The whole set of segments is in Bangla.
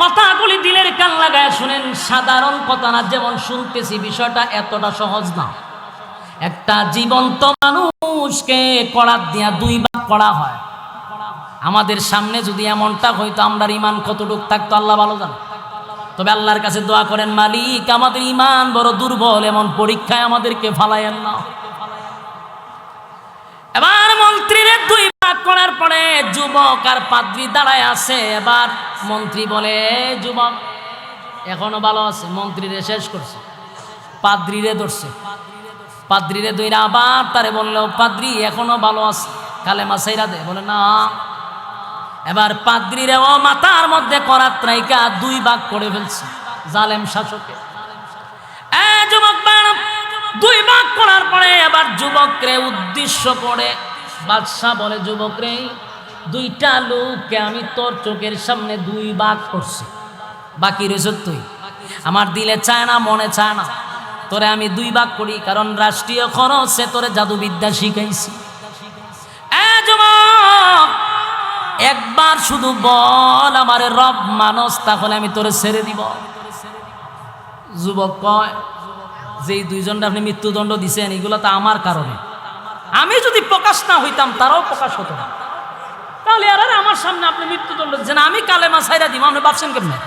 কথাগুলি দিলের কান লাগায় শুনেন, সাধারণ কথা না, যেমন শুনতেছি, বিষয়টা এতটা সহজ না। একটা জীবন্ত মানুষকে কড়াত দিয়া দুই ভাগ করা হয়। আমাদের সামনে যদি এমনটা হইতো আমরা ইমান কতটুক থাকতো, আল্লাহ ভালো জানে। তবে আল্লাহর কাছে দোয়া করেন, মালিক, আমাদের ইমান বড় দুর্বল, এমন পরীক্ষায় আমাদেরকে ফালাইয়েন না। এবার মন্ত্রীর দুই ভাগ করার পরে যুবক আর পাদ্রি দাঁড়ায় আছে। এবার মন্ত্রী বলে যুবক, এখনও ভালো আছে, মন্ত্রীরে শেষ করছে। পাদ্রিরে ধরছে। পাদ্রিরে দইরা আবার তারে বলল, পাদ্রি, এখনও ভালো আছে, কালেমা সাইরা দে। বলে, না। এবার পাদ্রিরে ও মাথার মধ্যে করাত রাইকা দুই ভাগ করে ফেলছে, জালেম শাসকে। এ যুবক দুই ভাগ করার পরে এবার যুবকরে উদ্দেশ্য করে বাদশাহ বলে, যুবক রে, দুইটা লোককে আমি তোর চোখের সামনে দুই ভাগ করছি। বাকি রয়েছ তুই। আমার দিলে চায় না, মনে চায় না। তোরে আমি দুই ভাগ করি, কারণ রাষ্ট্রীয় খরচে তোরে জাদুবিদ্যা শিখাইছি। একবার শুধু বল আমার রব মানস, তাহলে আমি তোরে ছেড়ে দিব। যুবক কয় যে দুইজনটা আপনি মৃত্যুদণ্ড দিছেন, এগুলো তো আমার কারণে। আমি যদি প্রকাশ না হইতাম, তারাও প্রকাশ হতো না। তাহলে আর আমার সামনে আপনি মৃত্যুদণ্ড দিচ্ছেন আমি কালেমা সাইরা দিব, আপনি ভাবছেন কেমনে?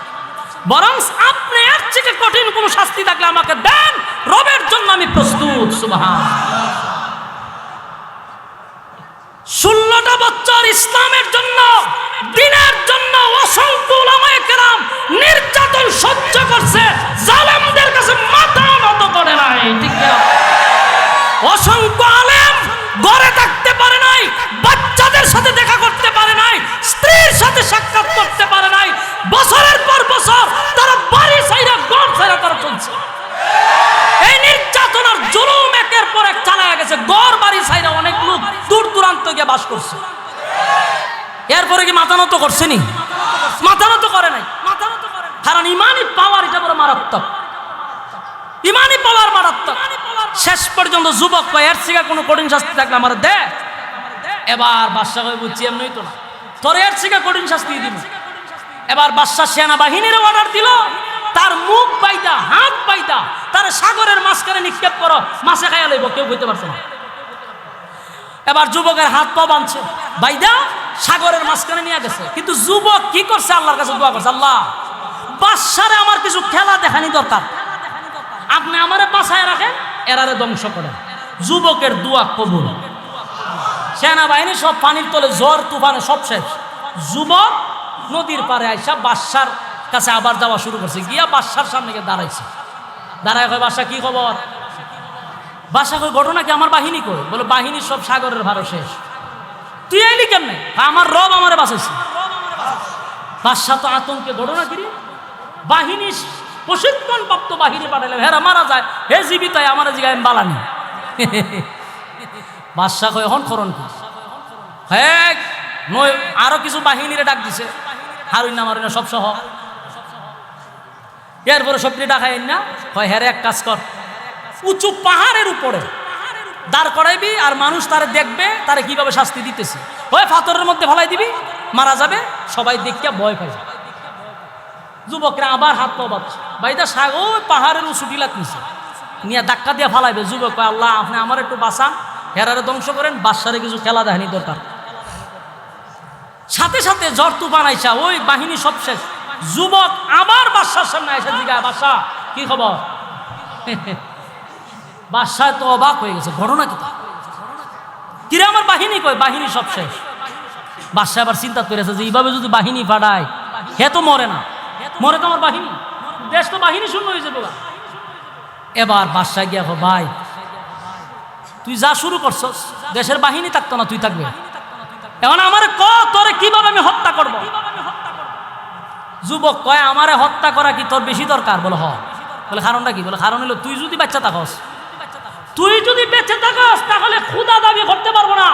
বরং আপনি এর থেকে কঠিন কোনো শাস্তি থাকলে আমাকে দেন, রবের জন্য আমি প্রস্তুত, সুবহান। ষোলোটা বছর ইসলামের জন্য, দিনের জন্য অসংখ্য কেরাম নির্যাতন সহ্য করছে, জালেমদের কাছে মাথা নত করে নাই, ঠিক অসংখ্য ঘরে থাকতে পারে নাই, বাচ্চাদের সাথে দেখা করতে পারে নাই, স্ত্রীর সাথে সাক্ষাৎ করতে পারে নাই, বছরের পর বছর তারা বাড়ি সাইরা ঘর সাইরা তারা চলছে। এই নির্যাতন আর জুলুম একের পর এক চালায় গেছে গড় বাড়ি সাইরা অনেক লোক দূর দূরান্ত গিয়ে বাস করছে। এরপরে কি মাথা নত করছে নি? মাথা নত করে নাই। মাথা নত করে। কারণ ইমানই পাওয়ার এটা বড় মারাত্মক। ইমানই পাওয়ার মারাত্মক। শেষ পর্যন্ত যুবক কয়, এর থেকে কোনো কঠিন শাস্তি থাকলে আমার দে। এবার বাদশাহ কয়, বুঝছি, এমনি তো না। তোর এর থেকে কঠিন শাস্তি দিব। এবার বাদশাহ সেনাবাহিনীর অর্ডার দিল। তার মুখ পাইতা হাত পাইতা তার সাগরের মাঝখানে নিক্ষেপ করো, মাছে খাইয়া লইব, কেউ বুঝতে পারছে না। এবার যুবকের হাত পা বাঁধছে। বাইদা সাগরের মাঝখানে নিয়ে গেছে। কিন্তু যুবক কি করছে? আল্লাহর কাছে দোয়া করছে, আল্লাহ, বাদশারে আমার কিছু খেলা দেখানি দরকার। আপনি আমারে বাসায় রাখেন, এরারে ধ্বংস করেন। যুবকের দোয়া কবুল। সেনাবাহিনী সব পানির তলে জ্বর, তুফানে, সব শেষ। যুবক নদীর পারে আইসা বাদশার কাছে আবার যাওয়া শুরু করছে। গিয়া বাদশার সামনে গিয়ে দাঁড়াইছে। দাঁড়ায় কয়, বাদশা, কি খবর? বাসা কই ঘটনা কি? আমার বাহিনী কই? বলে, বাহিনী সব সাগরের ভারো শেষ। তুই এলি কেমনে? আমার রব আমারে বাঁচাইছে। বাদশা তো আতঙ্কে, ঘটনা কি রে? বাহিনী প্রশিক্ষণ প্রাপ্ত বাহিনী পাঠাইলে হেরা, মারা যায়। হে জীবিত আমার জিগায় বালানি বাদশা কয়, এখন করণ হ্যাঁ নয়, আরও কিছু বাহিনীরে ডাক দিছে। হারুই না মারুই না সব সহ। এরপরে সবটি ডাকাই না। হয় হ্যারে এক কাজ কর। উঁচু পাহাড়ের উপরে দাঁড় করাইবি আর মানুষ তারে দেখবে, তারে কীভাবে শাস্তি দিতেছে। ওই ফাতরের মধ্যে ফেলাই দিবি, মারা যাবে, সবাই দেখিয়া ভয় পাই যুবকরা আবার হাত পা বাঁধছে ভাইদা সাগ ওই পাহাড়ের উঁচু টিলাত নিছে নিয়ে ধাক্কা দিয়ে ফালাইবে। যুবক আল্লাহ, আপনি আমার একটু বাঁচান। হেরারে ধ্বংস করেন। বাদশারে কিছু খেলা দেখানি দরকার। সাথে সাথে জ্বর তুফান আইসা। ওই বাহিনী সব শেষ। যুবক আবার বাদশার সামনে আইসা জিগায় বাদশা, কি খবর? বাদশাহ তো অবাক হয়ে গেছে। ঘটনা কি? কিরে আমার বাহিনী কয়, বাহিনী সব শেষ। বাদশাহ আবার চিন্তা করেছে যে, এইভাবে যদি বাহিনী পাঠায়, হে তো মরে না। মরে তো আমার বাহিনী। দেশ তো বাহিনী শূন্য হয়ে যাবে। এবার বাদশাহ গিয়া ভাই, তুই যা শুরু করছস, দেশের বাহিনী থাকতো না, তুই থাকবে? এখন আমার ক, তোরে কীভাবে আমি হত্যা করব? যুবক কয়, আমারে হত্যা করা কি তোর বেশি দরকার? বলে, হ। বলে, কারণটা কি? বলে, কারণ হলো তুই যদি বাচ্চা থাকস, তুই যদি বেঁচে থাকস, তাহলে ক্ষুদা দাবি করতে পারব না।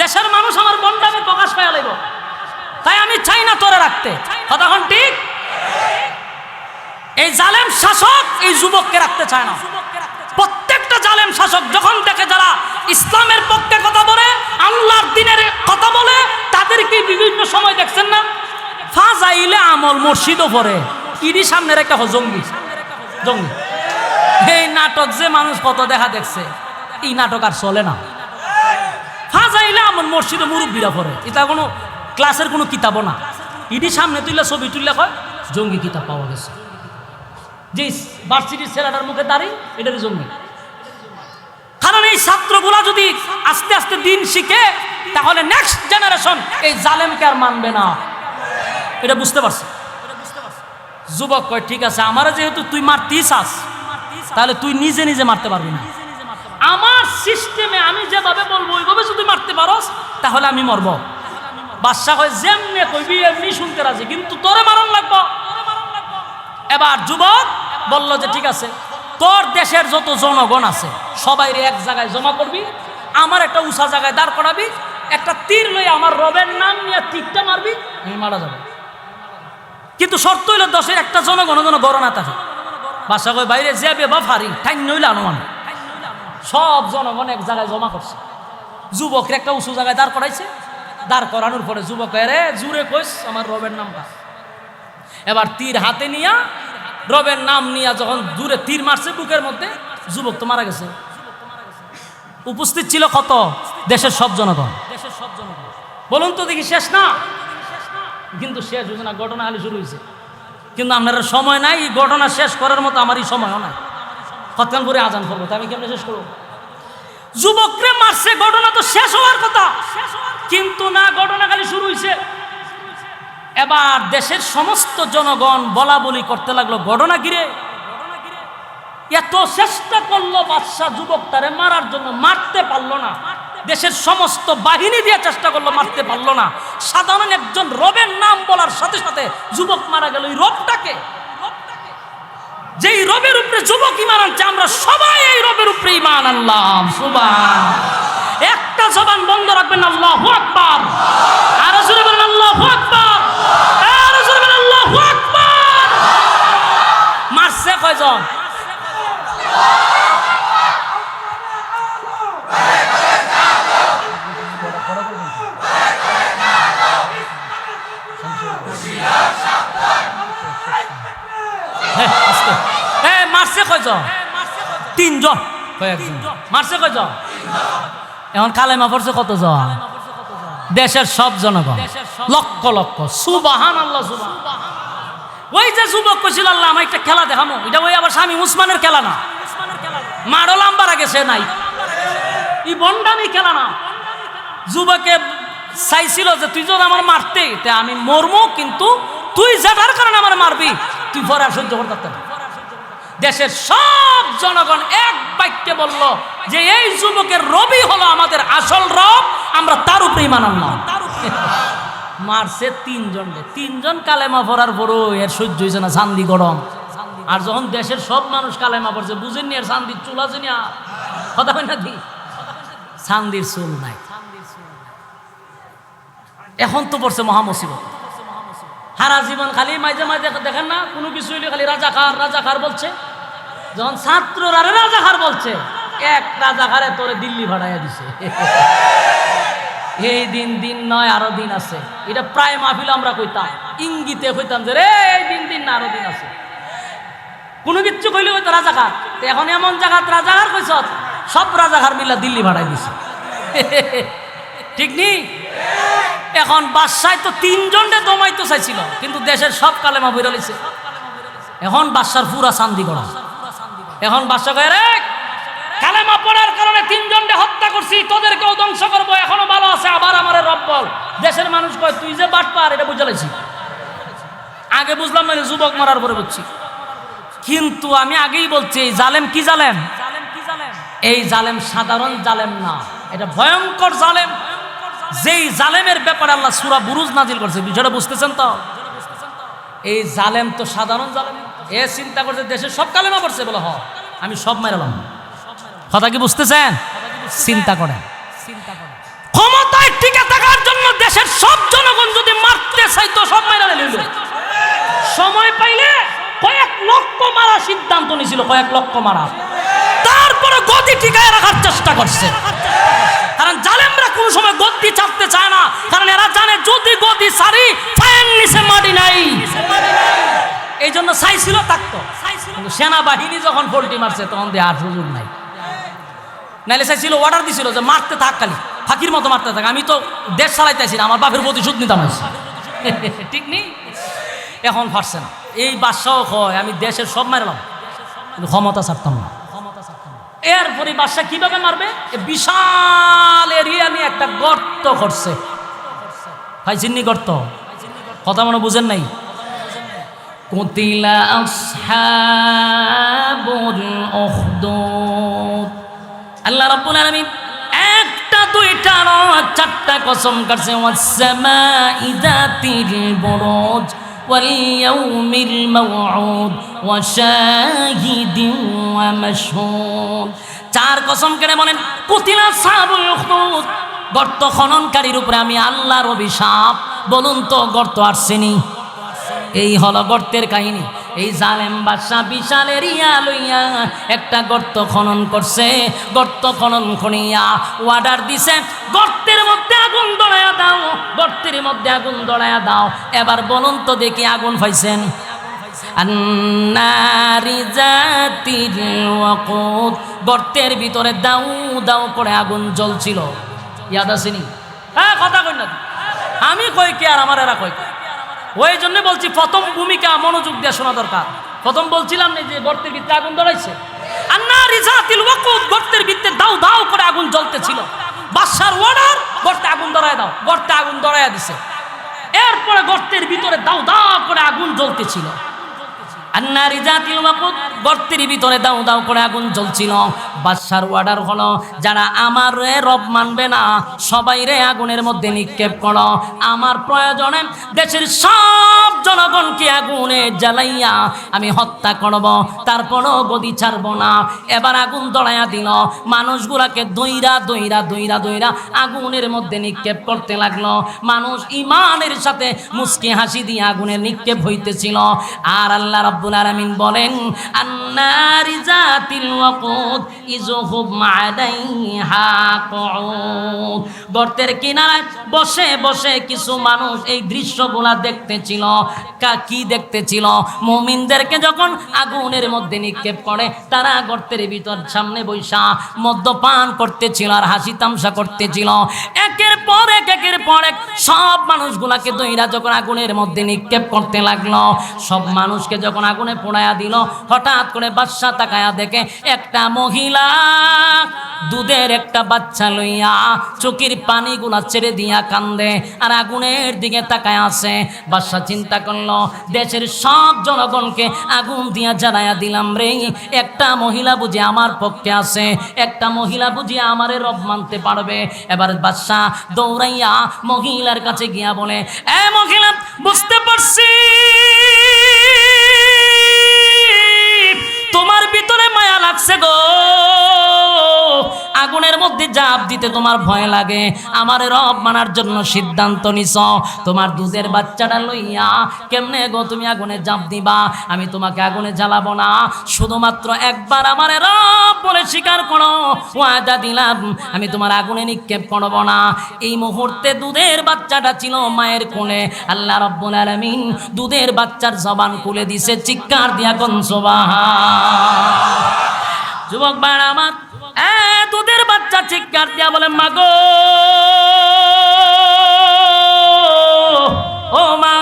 দেশের মানুষ আমার বন্ডামে প্রকাশ পাইয়া লাগব তাই আমি চাই না তোরে রাখতে। কতক্ষণ ঠিক? এই জালেম শাসক এই যুবককে রাখতে চায় না। প্রত্যেকটা জালেম শাসক যখন দেখে যারা ইসলামের পক্ষে কথা বলে, আল্লাহর দিনের কথা বলে তাদেরকে বিভিন্ন সময় দেখছেন না? ফাজাই হইলে আমল মসজিদও পড়ে ইডি সামনের একটা হ, জঙ্গি। জঙ্গি। এই নাটক যে মানুষ কত দেখা দেখছে, এই নাটক আর চলে না। ফাজাইলে আমল মসজিদে মুরব্বীরা পড়ে এটা কোনো ক্লাসের কোনো কিতাবও না। ইডি সামনে তুললে ছবি তুললে কয়, জঙ্গি কিতাব পাওয়া গেছে। যে ভার্সিটির ছেলেটার মুখে দাঁড়িয়ে এটারই জঙ্গি। কারণ এই ছাত্রগুলা যদি আস্তে আস্তে দিন শিখে, তাহলে নেক্সট জেনারেশন এই জালেমকে আর মানবে না। এটা বুঝতে পারছি? যুবক কয়, ঠিক আছে, আমার যেহেতু তুই মারতেই চাস তাহলে তুই নিজে নিজে মারতে পারবি না। আমার সিস্টেমে আমি যেভাবে বলব, ওইভাবে যদি মারতে পারস, তাহলে আমি মরব। বাদশা কয়, যেমনে কইবি, এমনি শুনতে রাজি, কিন্তু তোরে মারণ লাগবো। এবার যুবক বলল যে, ঠিক আছে, তোর দেশের যত জনগণ আছে সবাই এক জায়গায় জমা করবি, আমার একটা উষা জায়গায় দাঁড় করাবি, একটা তীর লই আমার রবের নাম নিয়ে তীরটা মারবি, আমি মারা যাব। কিন্তু শর্ত হইল, দশের একটা জনগণ যেন গণনা থাকে। বাসা কই বাইরে যাবে বা ফারি ঠাই নইলে আনুমান। সব জনগণ এক জায়গায় জমা করছে। যুবকের একটা উঁচু জায়গায় দাঁড় করাইছে। দাঁড় করানোর পরে যুবক রে জুড়ে কইস, আমার রবের নামটা এবার তীর হাতে নিয়া রবের নাম নিয়া যখন দূরে তীর মারছে বুকের মধ্যে, যুবক তো মারা গেছে। উপস্থিত ছিল কত? দেশের সব জনগণ। দেশের সব জনগণ বলুন তো দেখি শেষ না? কিন্তু শেষ হয়েছে না, ঘটনা খালি শুরু হয়েছে কিন্তু আপনার সময় নাই, এই ঘটনা শেষ করার মতো আমারই সময়ও নাই। কতক্ষণ করে আজান করব? তো আমি কেমনে শেষ করব? যুবকরে মারছে, ঘটনা তো শেষ হওয়ার কথা। কিন্তু না, ঘটনা খালি শুরু হয়েছে এবার দেশের সমস্ত জনগণ বলা বলি করতে লাগল, ঘটনা ঘিরে এত চেষ্টা করল বাদশাহ যুবকটারে মারার জন্য, মারতে পারল না। দেশের সমস্ত বাহিনী দিয়ে চেষ্টা করল, মারতে পারল না। সাধারণ একজন রবের নাম বলার সাথে সাথে যুবক মারা গেল এই রবটাকে। যেই রবের উপরে যুবক ইমান আনছে আমরা সবাই এই রবের উপরে ইমান আনলাম। সুবান একটা জবান বন্ধ রাখবেন আল্লাহ আকবার। আর জোরে বলেন আল্লাহ আকবার। আর জোরে বলেন আল্লাহ আকবার। মারছে কয়জন? হ্যাঁ, মারছে কয়জন? তিনজন। কয়েকজন। মারছে কয়জন? এখন কালেমা পড়ছে কতজন? দেশের সব জনগণ। লক্ষ লক্ষ। সুবাহান আল্লাহ ওই যে যুবক কইছিল, আল্লাহ আমার একটা খেলা দেখামো। এটা ওই আবার স্বামী উসমানের খেলা না? মারো লাম্বার আগে সে নাই। ই বন্ডামি খেলা না। যুবকে চাইছিল যে, তুই যদি আমার মারতে আমি মরমু, কিন্তু তুই যেটার কারণে আমার মারবি, তুই পরে আর সহ্য করতে। দেশের সব জনগণ এক বাক্যে বলল যে এই যুবকের রবি হলো আমাদের আসল রব আমরা তার উপরেই মানালাম মারছে তিনজন তিনজন কালেমা পড়ার পরও এর সহ্য হয়েছে না চান্দি গরম। আর যখন দেশের সব মানুষ কালেমা পড়ছে বুঝেননি আর চান্দির চুল আছে না কথা হয় না দি চান্দির চুল নাই। এখন তো পড়ছে মহামসিবত হারা জীবন খালি মাঝে মাঝে দেখেন না কোনো কিছু খালি রাজা খার রাজা খার বলছে। যখন ছাত্ররা রাজাকার বলছে, এক রাজাকারে তোরে দিল্লি ভাড়াইয়া দিছে। এই দিন দিন নয়, আরও দিন আছে। এটা প্রায় মাহফিল আমরা কইতাম। ইঙ্গিতে কইতাম যে রে, এই দিন দিন না আরও দিন আছে। কোনো কিচ্ছু কইলে হইতো রাজাকার তো এখন এমন জায়গাত রাজাকার কইস সব রাজাকার মিলা দিল্লি ভাড়াই দিছে। ঠিক নি? এখন বাদশায় তো তিনজনকে দমাইতে চাইছিল, কিন্তু দেশের সব কালেমা বইরা এখন বাদশার পুরা শান্তি করা এখন বাদশা কয়ে রে, কালেমা পড়ার কারণে তিনজনকে হত্যা করছি, তোদেরকেও ধ্বংস করব, এখনও ভালো আছে, আবার আমার রব বল। দেশের মানুষ কয়, তুই যে বাট পার, এটা বুঝে লাইছি। আগে বুঝলাম না যুবক মারার পরে বুঝছি। কিন্তু আমি আগেই বলছি, এই জালেম কি জালেম? এই জালেম সাধারণ জালেম না। এটা ভয়ঙ্কর জালেম। যেই জালেমের ব্যাপারে আল্লাহ সুরা বুরুজ নাজিল করছে, বিষয়টা বুঝতেছেন তো? এই জালেম তো সাধারণ জালেম এ চিন্তা করছে দেশের সব কালেমা করছে বলে হ। আমি সব মেরালাম কথা কি বুঝতেছেন? চিন্তা করেন। ক্ষমতায় টিকে থাকার জন্য দেশের সব জনগণ যদি মারতে চাইতো সব মেরা নিল সময় পাইলে কয়েক লক্ষ মারা সিদ্ধান্ত নিয়েছিল, কয়েক লক্ষ মারা তারপরে গদি টিকায় রাখার চেষ্টা করছে। কারণ জালেমরা কোন সময় গদি চাপতে চায় না। কারণ এরা জানে, যদি গদি সারি ফায়ের নিচে মাটি নাই। এই জন্য চাইছিল থাকতো কিন্তু সেনাবাহিনী যখন পোল্ট্রি মারছে তখন দিয়ে আর সুযোগ নাই। নাইলে চাইছিল অর্ডার দিছিল যে মারতে থাক খালি ফাঁকির মতো মারতে থাক। আমি তো দেশ চালাইতেছি না আমার বাপের প্রতিশোধ নিতাম। ঠিক নেই? এখন পারছে না। এই বাদশাহ হয় আমি দেশের সব মারলাম কিন্তু ক্ষমতা ছাড়তাম না। এরপরে বাদশাহ কীভাবে মারবে? এ বিশাল এরিয়া নিয়ে একটা গর্ত করছে। ভাই চিন্নি গর্ত? কথা মনে বুঝেন নাই? কুতিলা আসহাবুল উখদুদ আল্লাহ রাব্বুল আলামিন একটা দুইটা নয় চারটা কসম কাটছে ওয়াসসামাই যাতিল বুরুজ واليوم الموعود وشاهد ومشهود চার কসম কেড়ে বলেন কুতিলা সাহাবুল উখদুদ গর্ত খননকারীর উপরে আমি আল্লাহর অভিশাপ বলুন তো গর্ত আসছেনি এই হলো গর্তের কাহিনী। এই জালেম বাদশাহ বিশাল এরিয়া লইয়া একটা গর্ত খনন করছে। গর্ত খনন খনিয়া অর্ডার দিছে। গর্তের মধ্যে আগুন দড়ায়া দাও, গর্তের মধ্যে আগুন দড়ায়া দাও। এবার বলুন তো দেখি আগুন পাইছেন। গর্তের ভিতরে দাউ দাউ করে আগুন জ্বলছিল। ইয়াদ আসেনি হ্যাঁ কথা কই না। আমি কই কে আর আমার এরা কই? ওই জন্য বলছি, প্রথম ভূমিকা মনোযোগ দিয়ে শোনা দরকার। প্রথম বলছিলাম না যে গর্তের ভিতরে আগুন ধরাইছে? আন্না রিজাতিল ওয়াকুদ, গর্তের ভিতরে দাও দাও করে আগুন জ্বলতেছিল। বাদশার ওয়ার্ডার গর্তে আগুন ধরায় দাও, গর্তে আগুন ধরাইয়া দিছে। এরপরে গর্তের ভিতরে দাও দাও করে আগুন জ্বলতেছিল। ভিতরে করে আগুন জ্বলছিল। যারা আমার রব মানবে না আগুনের মধ্যে নিক্ষেপ করো। আমার প্রয়োজনে দেশের সব জনগণকে আগুনে জ্বালাইয়া আমি হত্যা করব, তারপরও গদি ছাড়ব না। এবার আগুন দড়াইয়া দিল। মানুষগুলাকে দইরা দইরা দইরা দইরা আগুনের মধ্যে নিক্ষেপ করতে লাগল। মানুষ ইমানের সাথে মুস্কি হাসি দিয়ে আগুনের নিক্ষেপ হইতেছিল। আর আল্লাহ রাব্বুল আলামিন বলেন, আন্নারি জাতিল ওয়াকুদ ইজহুব মাদাইহা কুউদ। গর্তের কিনারায় বসে বসে কিছু মানুষ এই দৃশ্যগুলা দেখতেছিল। কা, কি দেখতেছিল? মুমিনদেরকে যখন আগুনের মধ্যে নিক্ষেপ করে, তারা গর্তের ভিতর সামনে বৈশা মদ্যপান করতেছিল আর হাসি তামসা করতেছিল। একের পর এক, একের পর এক সব মানুষগুলাকে দইরা যখন আগুনের মধ্যে নিক্ষেপ করতে লাগল। সব মানুষকে যখন আগুনে পোড়ায়া দিল, হঠাৎ করে বাদশা তাকায়া দেখে একটা মহিলা দুধের একটা বাচ্চা লইয়া চোখের পানিগুলা ছেড়ে দিয়া কান্দে আর আগুনের দিকে তাকায় আছে। বাদশা চিন্তা করল, দেশের সব জনগণকে আগুন দিয়া জ্বালায়া দিলাম রে। একটা মহিলা বুঝি আমার পক্ষে আছে, একটা মহিলা বুঝি আমারে রব মানতে পারবে। এবার বাদশাহ দৌড়াইয়া মহিলার কাছে গিয়া বলে, এ মহিলা, বুঝতে পারছি তোমার ভিতরে মায়া লাগছে গো। আগুনের মধ্যে জাপ দিতে তোমার ভয় লাগে। আমার রব মানার জন্য সিদ্ধান্ত নিছ। তোমার দুধের বাচ্চাটা লইয়া, কেমনে গো তুমি আগুনে জাপ দিবা? আমি তোমাকে আগুনে জ্বালাবো না। শুধুমাত্র একবার আমার রব বলে স্বীকার করো। ওয়াদা দিলাম, আমি তোমার আগুনে নিক্ষেপ করব না। এই মুহূর্তে দুধের বাচ্চাটা ছিল মায়ের কোণে আল্লাহ রব্বুল আলামিন দুধের বাচ্চার জবান খুলে দিছে। চিৎকার দিয়া কনসবাহা যুবক বাড়া আমার তোদের বাচ্চা চিৎকার দিয়া বলে মাগো! ও মা,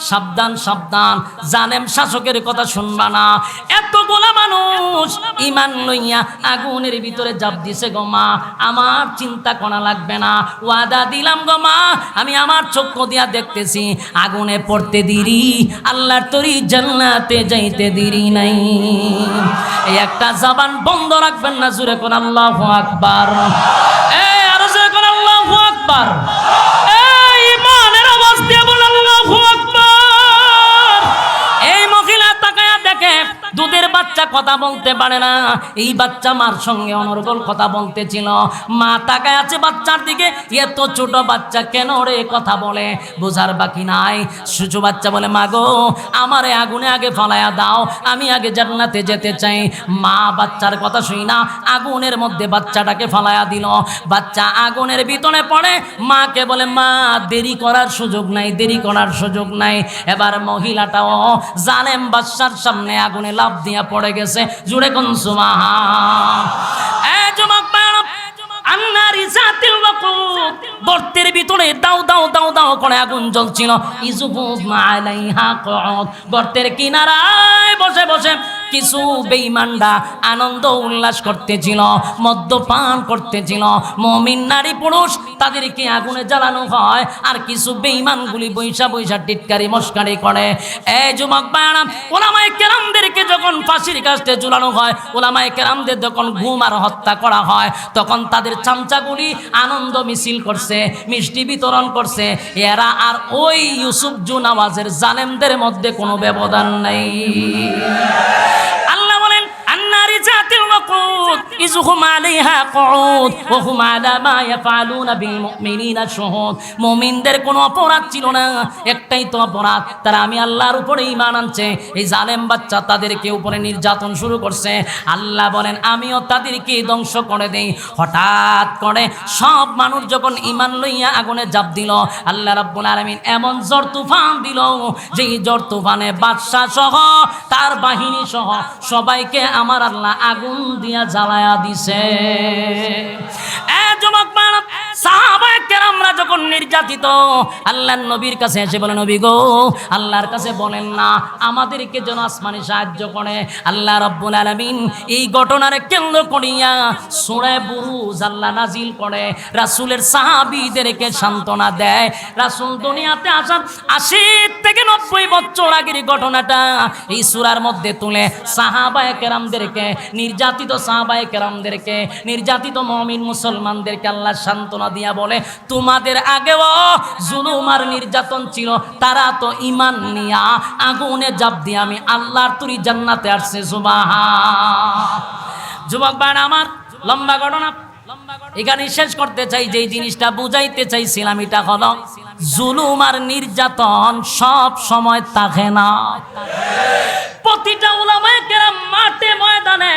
সাবধান সাবধান। জানেম শাসকের কথা শুনবা না। এতগুলা মানুষ ইমান লইয়া আগুনের ভিতরে জাপ দিছে গো মা। আমার চিন্তা করা লাগবে না। ওয়াদা দিলাম গো মা। আমি আমার চক্ষু দিয়া দেখতেছি, আগুনে পড়তে দিরি। আল্লাহর তরি জান্নাতে যাইতে দিরি নাই। একটা জাবান বন্ধ রাখবেন না জুড়ে কোন আল্লাহ আকবার। এ, আরও কোন আল্লাহ আকবার। দুধের বাচ্চা কথা বলতে পারে না। এই বাচ্চা মার সঙ্গে অনর্গল কথা বলতেছিল। মা তাকায় আছে বাচ্চার দিকে। এত ছোট বাচ্চা কেন রে কথা বলে? বোঝার বাকি নাই। শিশু বাচ্চা বলে, মা গো, আমারে আগুনে আগে ফলায়া দাও। আমি আগে জান্নাতে যেতে চাই। মা বাচ্চার কথা শুই না। আগুনের মধ্যে বাচ্চাটাকে ফলায়া দিল। বাচ্চা আগুনের ভিতরে পড়ে। মাকে বলে, মা, দেরি করার সুযোগ নাই, দেরি করার সুযোগ নাই। এবার মহিলাটাও জালেম বাচ্চার সামনে আগুনে লাভ দিয়া পড়ে গেছে। জুড়ে কোন সুমাহা এ যুবক গর্তের ভিতরে দাও দাও দাও দাও করে আগুন জ্বলছিল। গর্তের কিনারায় বসে বসে কিছু বেঈমানরা আনন্দ উল্লাস করতেছিল, মদ্যপান করতেছিল। মমিন নারী পুরুষ তাদেরকে আগুনে জ্বালানো হয়, আর কিছু বেইমানগুলি বৈশা বৈশা টিটকারি, মস্কারি করে। এই যুবক বায়ারাম, ওলামায় কেরামদেরকে যখন ফাঁসির কাছে ঝুলানো হয়, ওলামায় কেরামদের যখন ঘুম আর হত্যা করা হয়, তখন তাদের চামচাগুলি আনন্দ মিছিল করছে। মিষ্টি বিতরণ করছে এরা আর ওই ইউসুফ জুন আওয়াজের জালেমদের মধ্যে কোনো ব্যবধান নেই। কুউদ ওয়া হুম আলা মা ইয়াফআলুনা বিল মুমিনিনা শুহুদ মুমিনদের কোনো অপরাধ ছিল না। একটাই তো অপরাধ, তারা আমি আল্লাহর উপরে ঈমান আনছে। এই জালেম বাচ্চা তাদেরকে উপরে নির্যাতন শুরু করছে। আল্লাহ বলেন, আমিও তাদেরকে ধ্বংস করে দেই। হঠাৎ করে সব মানুষ যখন ঈমান লইয়া আগুনে জাপ দিল, আল্লাহ রাব্বুল আলামিন এমন জ্বর তুফান দিল যে এই জ্বর তুফানে বাদশাহ সহ, তার বাহিনী সহ সবাইকে আমার আল্লাহ আগুন দিয়া জ্বালায়া দিছে। এ যুবক বালক, সাহাবায়ে কেরামরা যখন নির্যাতিত নবীর কাছে এসে বলে, নবী গো, আল্লাহর কাছে বলেন না, আমাদেরকে যেন আসমানে সাহায্য করে। আল্লাহ রব্বুল আলামিন এই ঘটনার কেন্দ্র করিয়া বুরুজ আল্লাহ নাজিল করে। রাসূলের সাহাবীদেরকে সান্ত্বনা দেয়। রাসূল দুনিয়াতে আসার আশি থেকে নব্বই বছর আগের ঘটনাটা এই সূরার মধ্যে তুলে সাহাবায়ে কেরামদেরকে, নির্যাতিত সাহাবায়ে কেরামদেরকে, নির্যাতিত মমিন মুসলমানদেরকে আল্লাহ সান্ত্বনা দিয়া বলে, তোমাদের আগেও জুলুম আর নির্যাতন ছিল, তারা তো ইমান নিয়া আগুনে জাপ দিয়ে আমি আল্লাহর তুরি জান্নাতে আসছে সুবাহা যুবক বাড়া আমার, লম্বা ঘটনা। এখানে শেষ করতে চাই যে জিনিসটা বুঝাইতে চাইছিলাম, এটা হলো জুলুম আর নির্যাতন সব সময় থাকে না। প্রতিটা উলামায়ে কেরাম মাঠে ময়দানে